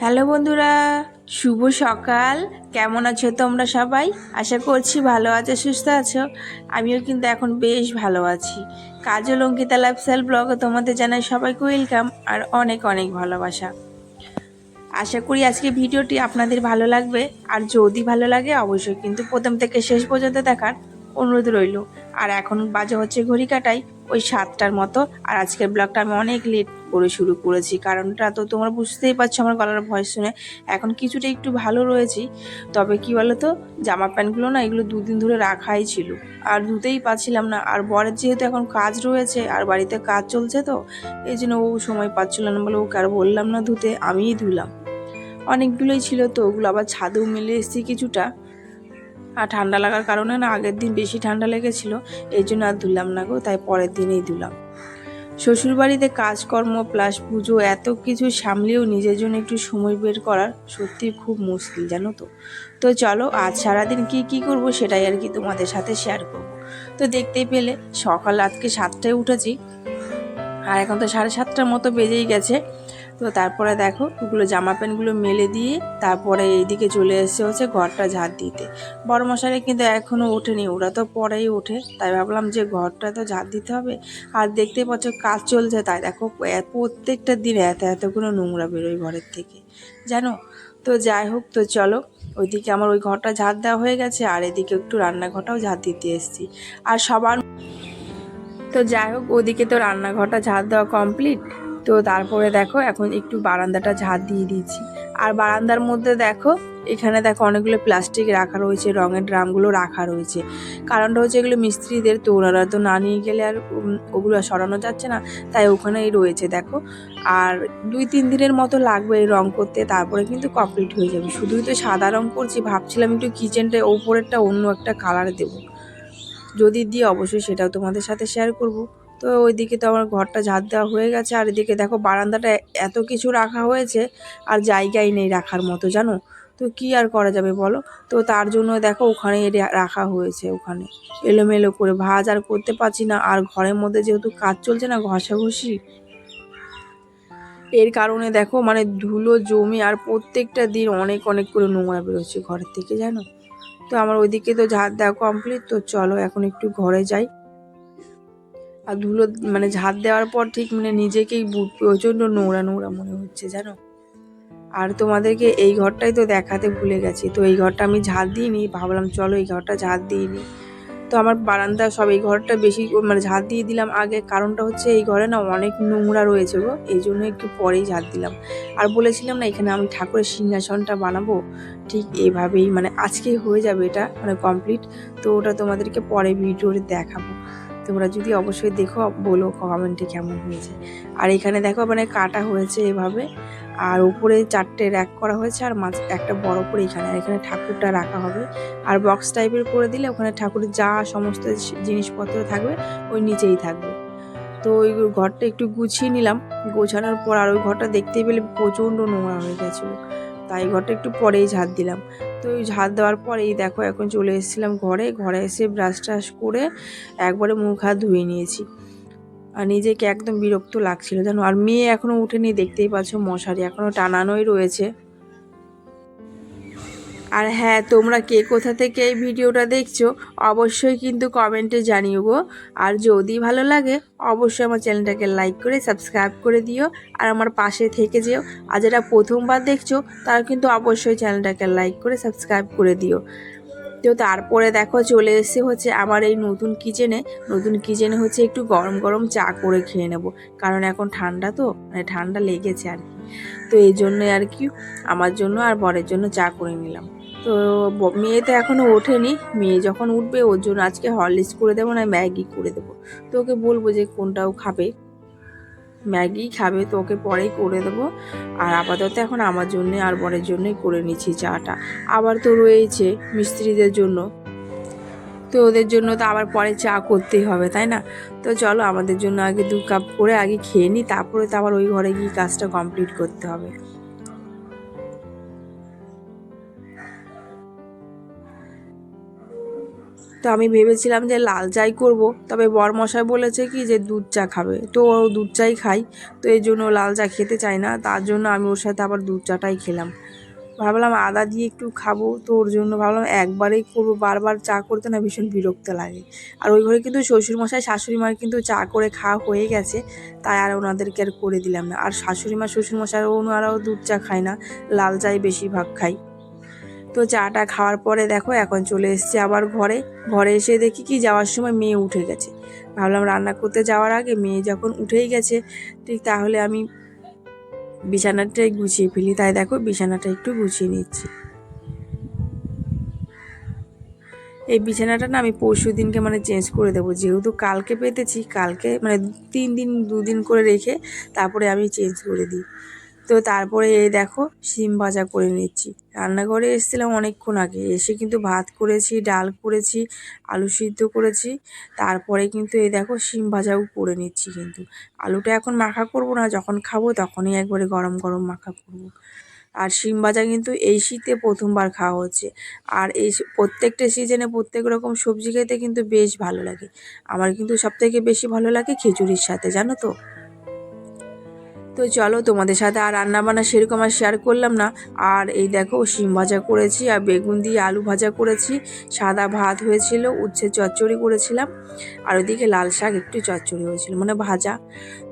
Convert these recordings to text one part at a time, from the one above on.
Hello বন্ধুরা, শুভ সকাল। কেমন আছো তোমরা সবাই? আশা করছি ভালো আছো, সুস্থ আছো। আমিও কিন্তু এখন বেশ ভালো আছি। কাজল অঙ্কিতা লাইফস্টাইল ব্লগে তোমাদের জানাই সবাইকে ওয়েলকাম আর অনেক অনেক ভালোবাসা। আশা করি আজকে ভিডিওটি আপনাদের ভালো লাগবে। আর যদি ভালো লাগে, অবশ্যই কিন্তু প্রথম থেকে শেষ পর্যন্ত দেখার অনুরোধ রইল। আর এখন বাজে হচ্ছে ঘড়ি কাটাই ওই সাতটার মতো। আর আজকের ব্লগটা আমি অনেক লেট করে শুরু করেছি। কারণটা তো তোমরা বুঝতেই পারছ আমার গলার ভয়েস শুনে। এখন কিছুটা একটু ভালো রয়েছি। তবে কি বলো তো জামা প্যান্টগুলো না এগুলো দুদিন ধরে রাখাই ছিল। আর ধুতেই পাচ্ছিলাম না। আর বরের যেহেতু এখন কাজ রয়েছে, আর বাড়িতে কাজ চলছে তো, এই জন্য ও সময় পাচ্ছিল না। বলে ওকে আর বললাম না ধুতে, আমিই ধুলাম। অনেকগুলোই ছিল তো, ওগুলো আবার ছাদেও মিলে এসেছি কিছুটা। আর ঠান্ডা লাগার কারণে না আগের দিন বেশি ঠান্ডা লেগেছিল, এই জন্য আর ধুলাম না গো, তাই পরের দিনেই ধুলাম। শ্বশুরবাড়িতে কাজকর্ম প্লাস পুজো এত কিছু সামলেও নিজের জন্য একটু সময় বের করার সত্যি খুব মুশকিল, জানো তো। তো চলো, আজ সারাদিন কি কি করব সেটাই আর কি তোমাদের সাথে শেয়ার করব। তো দেখতেই পেলে, সকাল আজকে সাতটায় উঠেছি। আর এখন তো সাড়ে সাতটার মতো বেজেই গেছে। তো তারপরে দেখো, ওগুলো জামা প্যান্টগুলো মেলে দিয়ে তারপরে এইদিকে চলে এসেছে হচ্ছে ঘরটা ঝাড় দিতে। বড় মশারি কিন্তু এখনও ওঠেনি, ওরা তো পরেই ওঠে। তাই ভাবলাম যে ঘরটা তো ঝাড় দিতে হবে। আর দেখতে পাচ্ছ কাজ চলছে তাই দেখো প্রত্যেকটা দিন এত এতগুলো নোংরা বেরোয় ঘরের থেকে। জানো? তো যাই হোক, তো চলো, ওইদিকে আমার ওই ঘরটা ঝাড় দেওয়া হয়ে গেছে, আর এদিকে একটু রান্নাঘরটাও ঝাড় দিতে এসেছি। আর সবার তো যাই হোক, ওদিকে তো রান্নাঘরটা ঝাড় দেওয়া কমপ্লিট। তো তারপরে দেখো এখন একটু বারান্দাটা ঝাঁট দিয়ে দিয়েছি। আর বারান্দার মধ্যে দেখো, এখানে দেখো অনেকগুলো প্লাস্টিক রাখা রয়েছে, রঙের ড্রামগুলো রাখা রয়েছে। কারণটা হচ্ছে এগুলো মিস্ত্রিদের, তো ওনারা তো না নিয়ে গেলে আর ওগুলো সরানো যাচ্ছে না, তাই ওখানেই রয়েছে দেখো। আর দুই তিন দিনের মতো লাগবে এই রঙ করতে, তারপরে কিন্তু কমপ্লিট হয়ে যাবে। শুধুই তো সাদা রঙ করছি, ভাবছিলাম একটু কিচেনটা, ওপরেরটা অন্য একটা কালার দেবো। যদি দিই অবশ্যই সেটাও তোমাদের সাথে শেয়ার করব। তো ওইদিকে তো আমার ঘরটা ঝাড় দেওয়া হয়ে গেছে। আর এদিকে দেখো বারান্দাটা এত কিছু রাখা হয়েছে আর জায়গাই নেই রাখার মতো, জানো? তো কি আর করা যাবে বলো? তো তার জন্য দেখো ওখানে রাখা হয়েছে ওখানে। এলোমেলো করে ভাজ আর করতে পারছি না। আর ঘরের মধ্যে যেহেতু কাজ চলছে না ঘষাঘষি, এর কারণে দেখো মানে ধুলো, জমি আর প্রত্যেকটা দিন অনেক অনেক করে নোংরা বেরোচ্ছে ঘরের থেকে, জানো? তো আমার ওইদিকে তো ঝাড় দেওয়া কমপ্লিট তো চলো এখন একটু ঘরে যাই। আর ধুলো মানে ঝাড় দেওয়ার পর ঠিক মানে নিজেকেই বু- প্রচণ্ড নোংরা নোংরা মনে হচ্ছে, জানো? আর তোমাদেরকে এই ঘরটাই তো দেখাতে ভুলে গেছি। তো এই ঘরটা আমি ঝাড় দিইনি, ভাবলাম চলো এই ঘরটা ঝাড় দিইনি। তো আমার বারান্দা সব এই ঘরটা বেশি মানে ঝাড় দিয়ে দিলাম আগে। কারণটা হচ্ছে এই ঘরে না অনেক নোংরা রয়েছে গো, এই জন্য একটু পরেই ঝাড় দিলাম। আর বলেছিলাম না এখানে আমি ঠাকুরের সিংহাসনটা বানাবো? ঠিক এভাবেই মানে আজকেই হয়ে যাবে এটা মানে কমপ্লিট তো ওটা তোমাদেরকে পরে ভিডিওতে দেখাবো। তোমরা যদি অবশ্যই দেখো, বলো কমেন্টে কেমন হয়েছে। আর এখানে দেখো মানে কাটা হয়েছে এভাবে, আর উপরে চারটে র্যাক করা হয়েছে, আর মাঝ, একটা বড় করে এখানে, আর এখানে ঠাকুরটা রাখা হবে। আর বক্স টাইপের করে দিলে ওখানে ঠাকুরের যা সমস্ত জিনিসপত্র থাকবে, ওই নিচেই থাকবে। তো ওই ঘরটা একটু গুছিয়ে নিলাম। গোছানোর পর আর ওই ঘরটা দেখতেই পেলে প্রচণ্ড নোংরা হয়ে গেছিল। তাই ঘরটা একটু পরেই ঝাড় দিলাম। তো ওই ঝাঁত দেওয়ার পরেই দেখো এখন চলে এসেছিলাম ঘরে। ঘরে এসে ব্রাশ ট্রাশ করে একবারে মুখ হাত ধুয়ে নিয়েছি। আর নিজেকে একদম বিরক্ত লাগছিল জানো। আর মেয়ে এখনও উঠেনি দেখতেই পাচ্ছ মশারি এখনও টানানোই রয়েছে। আর হ্যাঁ তোমরা কে কোথা থেকে এই ভিডিওটা দেখছ, অবশ্যই কিন্তু কমেন্টে জানিও গো। আর যদি ভালো লাগে, অবশ্যই আমার চ্যানেলটাকে লাইক করে সাবস্ক্রাইব করে দিও। আর আমার পাশে থেকে যেও। আর যারা প্রথমবার দেখছ, তারা কিন্তু অবশ্যই চ্যানেলটাকে লাইক করে সাবস্ক্রাইব করে দিও। তো তারপরে দেখো, চলে এসে হচ্ছে আমার এই নতুন কিচেনে নতুন কিচেনে হচ্ছে একটু গরম গরম চা করে খেয়ে নেব। কারণ এখন ঠান্ডা তো মানে ঠান্ডা লেগেছে আর কি। তো এই জন্যই আর কি, আমার জন্য আর বরের জন্য চা করে নিলাম। তো মেয়ে তো এখনও ওঠেনি। মেয়ে যখন উঠবে, ওর জন্য আজকে হরলিক্স করে দেবো, না ম্যাগি করে দেবো। তো ওকে বলব যে কোনটাও খাবে। ম্যাগি খাবে, তো ওকে পরেই করে দেবো। আর আপাতত এখন আমার জন্য আর বরের জন্যই করে নিচ্ছি চাটা। আবার তো রয়েছে মিস্ত্রিদের জন্য। তো ওদের জন্য তো আবার পরে চা করতেই হবে, তাই না? তো চলো আমাদের জন্য আগে দু কাপ করে আগে খেয়ে নিই তারপরে তো আবার ওই ঘরে গিয়ে কাজটা কমপ্লিট করতে হবে। তো আমি ভেবেছিলাম যে লাল চাই করব, তবে বরমশাই বলেছে কি যে দুধ চা খাবে। তো ও দুধ চাই খাই, তো এই জন্য লাল চা খেতে চায় না, তার জন্য আমি ওর সাথে আবার দুধ চাটাই খেলাম। ভাবলাম আদা দিয়ে একটু খাব, তো ওর জন্য ভাবলাম একবারেই করব, বারবার চা করতে না ভীষণ বিরক্ত লাগে। আর ওই ঘরে কিন্তু শ্বশুরমশাই শাশুড়ি মার কিন্তু চা করে খাওয়া হয়ে গেছে, তাই আর ওনাদেরকে আর করে দিলাম না। আর শাশুড়ি মা শ্বশুরমশাই ওনারাও দুধ চা খায় না, লাল চাই বেশিরভাগ খাই তো চাটা খাওয়ার পরে দেখো এখন চলে এসেছি আবার ঘরে। ঘরে এসে দেখি কি যাওয়ার সময় মেয়ে উঠে গেছে। ভাবলাম রান্না করতে যাওয়ার আগে মেয়ে যখন উঠেই গেছে, ঠিক তাহলে আমি বিছানাটাই গুছিয়ে ফেলি। তাই দেখো বিছানাটা একটু গুছিয়ে নিচ্ছি। এই বিছানাটা না আমি পরশু দিনকে মানে চেঞ্জ করে দেবো। যেহেতু কালকে পেতেছি, কালকে মানে তিন দিন, দুদিন করে রেখে তারপরে আমি চেঞ্জ করে দিই। তো তারপরে এই দেখো শিম ভাজা করে নিচ্ছি। রান্নাঘরে এসেছিলাম অনেকক্ষণ আগে। এসে কিন্তু ভাত করেছি, ডাল করেছি, আলু সিদ্ধ করেছি। তারপরে কিন্তু এই দেখো শিম ভাজাও করে নিচ্ছি কিন্তু। আলুটা এখন মাখা করব না, যখন খাব তখনই একবারে গরম গরম মাখা করব। আর শিম ভাজা কিন্তু এই শীতে প্রথমবার খাওয়া হচ্ছে। আর এই প্রত্যেকটা সিজনে প্রত্যেক রকম সবজি খেতে কিন্তু বেশ ভালো লাগে। আমার কিন্তু সবথেকে বেশি ভালো লাগে খিচুড়ির সাথে, জানো তো? তো চলো তোমাদের সাথে আর রান্না বান্না সেরকম আর শেয়ার করলাম না। আর এই দেখো শিম ভাজা করেছি আর বেগুন দিয়ে আলু ভাজা করেছি। সাদা ভাত হয়েছিল, উচ্ছে চচ্চড়ি করেছিলাম। আর ওদিকে লাল শাক একটু চচ্চড়ি হয়েছিল মানে ভাজা।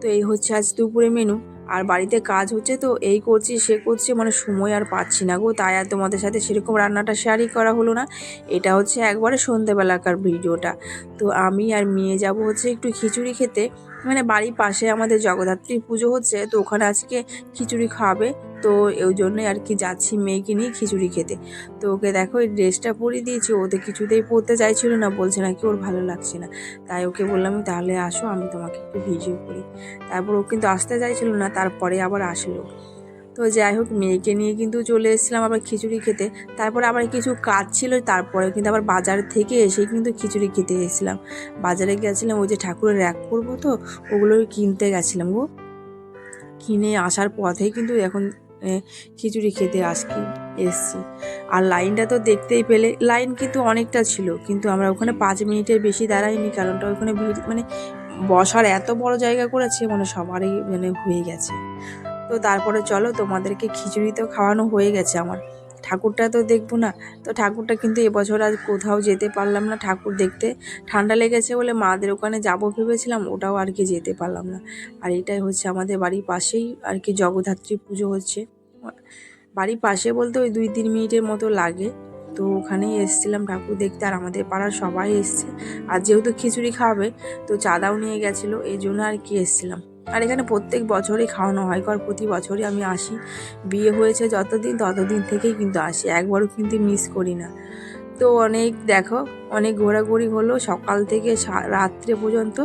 তো এই হচ্ছে আজ দুপুরে মেনু আর বাড়িতে কাজ হচ্ছে তো, এই করছি, সে করছি মানে সময় আর পাচ্ছি না গো। তাই আর তোমাদের সাথে সেরকম রান্নাটা শেয়ারই করা হলো না। এটা হচ্ছে একবারে সন্ধ্যেবেলাকার ভিডিওটা। তো আমি আর মেয়ে যাব হচ্ছে একটু খিচুড়ি খেতে। মানে বাড়ির পাশে আমাদের জগদ্ধাত্রী পুজো হচ্ছে, তো ওখানে আজকে খিচুড়ি খাওয়াবে তো ওই জন্যই আর কি যাচ্ছি মেয়েকে নিয়ে খিচুড়ি খেতে। তো ওকে দেখো, এই ড্রেসটা পরিয়ে দিয়েছি, ও তো কিছুতেই পরতে চাইছিল না, বলছে নাকি ওর ভালো লাগছে না। তাই ওকে বললাম তাহলে আসো, আমি তোমাকে একটু ভিডিও করি তারপর ও কিন্তু আসতে চাইছিল না, তারপরে আবার আসলো। তো যাই হোক, মেয়েকে নিয়ে কিন্তু চলে এসেছিলাম আবার খিচুড়ি খেতে। তারপরে আবার কিছু কাজ ছিল, তারপরে কিন্তু আবার বাজার থেকে এসে কিন্তু খিচুড়ি খেতে গেছিলাম বাজারে গেছিলাম, ওই যে ঠাকুরের র্যাক করব তো ওগুলো কিনতে গেছিলাম গো। কিনে আসার পথেই কিন্তু এখন খিচুড়ি খেতে আসকি এসছি। আর লাইনটা তো দেখতেই পেলে, লাইন কিন্তু অনেকটা ছিল, কিন্তু আমরা ওখানে পাঁচ মিনিটের বেশি দাঁড়াইনি, কারণটা ওখানে ভিড় মানে বসার এত বড় জায়গা করেছে মানে সবারই মানে হয়ে গেছে। তো তারপরে চলো, তোমাদেরকে খিচুড়ি তো খাওয়ানো হয়ে গেছে আমার। ঠাকুরটা তো দেখব না, তো ঠাকুরটা কিন্তু এবছর আর কোথাও যেতে পারলাম না ঠাকুর দেখতে। ঠান্ডা লেগেছে বলে মাদের ওখানে যাব ভেবেছিলাম, ওটাও আর কি যেতে পারলাম না। আর এটাই হচ্ছে আমাদের বাড়ির পাশেই আর কি জগদ্ধাত্রী পুজো হচ্ছে। বাড়ির পাশে বলতে ওই দুই তিন মিনিটের মতো লাগে। তো ওখানেই এসেছিলাম ঠাকুর দেখতে আর আমাদের পাড়ার সবাই এসছে। আর যেহেতু খিচুড়ি খাবে, তো চাঁদাও নিয়ে গেছিল, এই জন্য আর কি এসেছিলাম। আর এখানে প্রত্যেক বছরই খাওয়ানো হয়, কারণ প্রতি বছরই আমি আসি। বিয়ে হয়েছে যতদিন, ততদিন থেকেই কিন্তু আসি, একবারও কিন্তু মিস করি না। তো অনেক, দেখো, অনেক ঘোরাঘুরি হলো সকাল থেকে রাত্রে পর্যন্ত।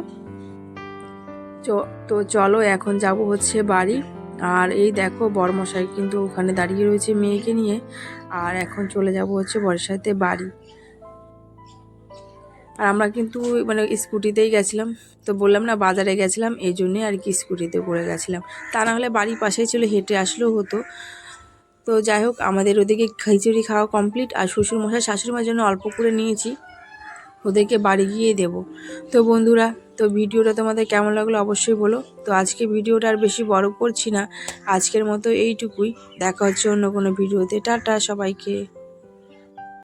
তো চলো এখন যাব হচ্ছে বাড়ি। আর এই দেখো বরমশাই কিন্তু ওখানে দাঁড়িয়ে রয়েছে মেয়েকে নিয়ে। আর এখন চলে যাব হচ্ছে সাথে বাড়ি। আর আমরা কিন্তু মানে স্কুটিতেই গেছিলাম। তো বললাম না বাজারে গেছিলাম, এই জন্যে আর কি স্কুটিতে করে গেছিলাম। তা না হলে বাড়ির পাশেই ছিল, হেঁটে আসলেও হতো। তো যাই হোক, আমাদের ওদিকে খিচুড়ি খাওয়া কমপ্লিট আর শ্বশুরমশাই, শাশুড়িমার জন্য অল্প করে নিয়েছি। ওদেরকে বাড়ি গিয়ে দেব। তো বন্ধুরা, তো ভিডিওটা তোমাদের কেমন লাগল অবশ্যই বলো। তো আজকে ভিডিওটা আর বেশি বড় করছি না। আজকের মতো এইটুকুই। দেখা হচ্ছে অন্য কোনো ভিডিওতে। টাটা সবাইকে।